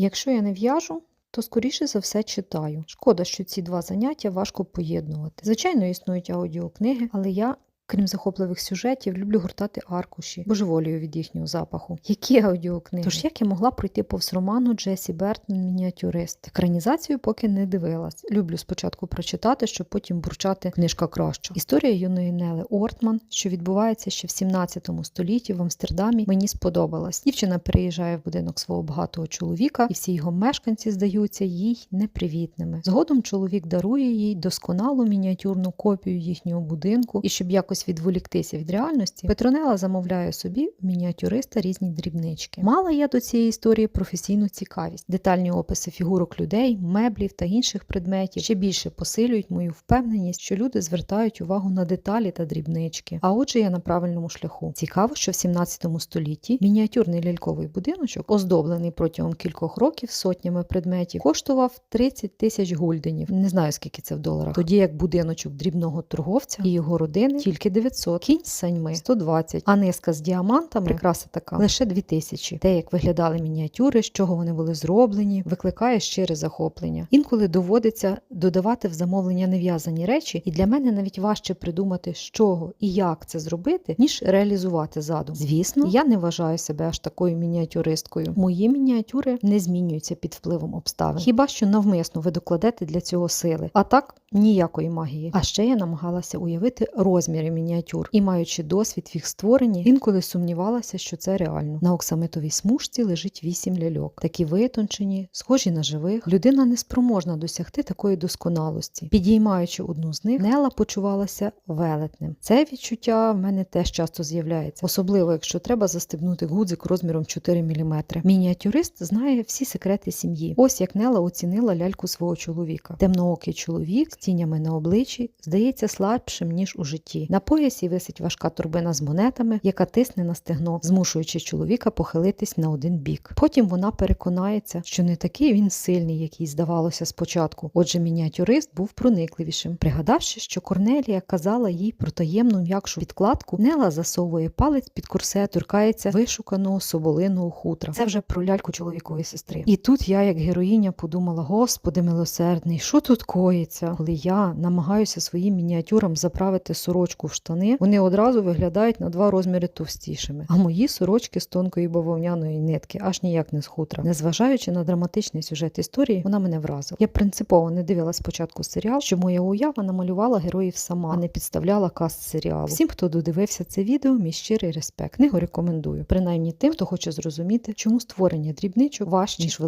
Якщо я не в'яжу, то скоріше за все читаю. Шкода, що ці два заняття важко поєднувати. Звичайно, існують аудіокниги, але я. Крім захопливих сюжетів, люблю гуртати аркуші, божеволію від їхнього запаху. Які аудіокниги? Тож як я могла пройти повз роману Джесі Бертон Мініатюрист? Екранізацію поки не дивилась. Люблю спочатку прочитати, щоб потім бурчати книжка краща. Історія юної Нели Ортман, що відбувається ще в 17 столітті в Амстердамі, мені сподобалась. Дівчина переїжджає в будинок свого багатого чоловіка, і всі його мешканці здаються їй непривітними. Згодом чоловік дарує їй досконалу мініатюрну копію їхнього будинку, і щоб якось відволіктися від реальності, Петронела замовляє собі мініатюриста різні дрібнички. Мала я до цієї історії професійну цікавість. Детальні описи фігурок людей, меблів та інших предметів ще більше посилюють мою впевненість, що люди звертають увагу на деталі та дрібнички. А отже, я на правильному шляху. Цікаво, що в 17 столітті мініатюрний ляльковий будиночок, оздоблений протягом кількох років сотнями предметів, коштував 30 тисяч гульденів. Не знаю скільки це в доларах. Тоді як будиночок дрібного торговця і його родини тільки 900, кінь з саньми 120, а низка з діамантами, прикраса така, лише 2000. Те, як виглядали мініатюри, з чого вони були зроблені, викликає щире захоплення. Інколи доводиться додавати в замовлення нев'язані речі, і для мене навіть важче придумати, з чого і як це зробити, ніж реалізувати задум. Звісно, я не вважаю себе аж такою мініатюристкою. Мої мініатюри не змінюються під впливом обставин. Хіба що навмисно ви докладете для цього сили. А так ніякої магії. А ще я намагалася уявити розміри мініатюр і, маючи досвід в їх створенні, інколи сумнівалася, що це реально. На оксамитовій смужці лежить вісім ляльок, такі витончені, схожі на живих. Людина не спроможна досягти такої досконалості. Підіймаючи одну з них, Нела почувалася велетним. Це відчуття в мене теж часто з'являється, особливо якщо треба застебнути гудзик розміром 4 мм. Мініатюрист знає всі секрети сім'ї. Ось як Нела оцінила ляльку свого чоловіка. Темноокий чоловік з тінями на обличчі здається слабшим ніж у житті. На поясі висить важка торбина з монетами, яка тисне на стегно, змушуючи чоловіка похилитись на один бік. Потім вона переконається, що не такий він сильний, який здавалося спочатку. Отже, мініатюрист був проникливішим. Пригадавши, що Корнелія казала їй про таємну м'якшу відкладку, Нела засовує палець під курсе, торкається вишуканого соболиного хутра. Це вже про ляльку чоловікової сестри. І тут я, як героїня, подумала: Господи милосердний, що тут коїться? Коли я намагаюся своїм мініатюрам заправити сорочку штани, вони одразу виглядають на два розміри товстішими. А мої сорочки з тонкої бавовняної нитки аж ніяк не з хутра. Незважаючи на драматичний сюжет історії, вона мене вразила. Я принципово не дивилась спочатку серіал, що моя уява намалювала героїв сама, а не підставляла каст серіалу. Всім, хто додивився це відео, мій щирий респект. Книгу рекомендую, принаймні тим, хто хоче зрозуміти, чому створення дрібничок важче, ніж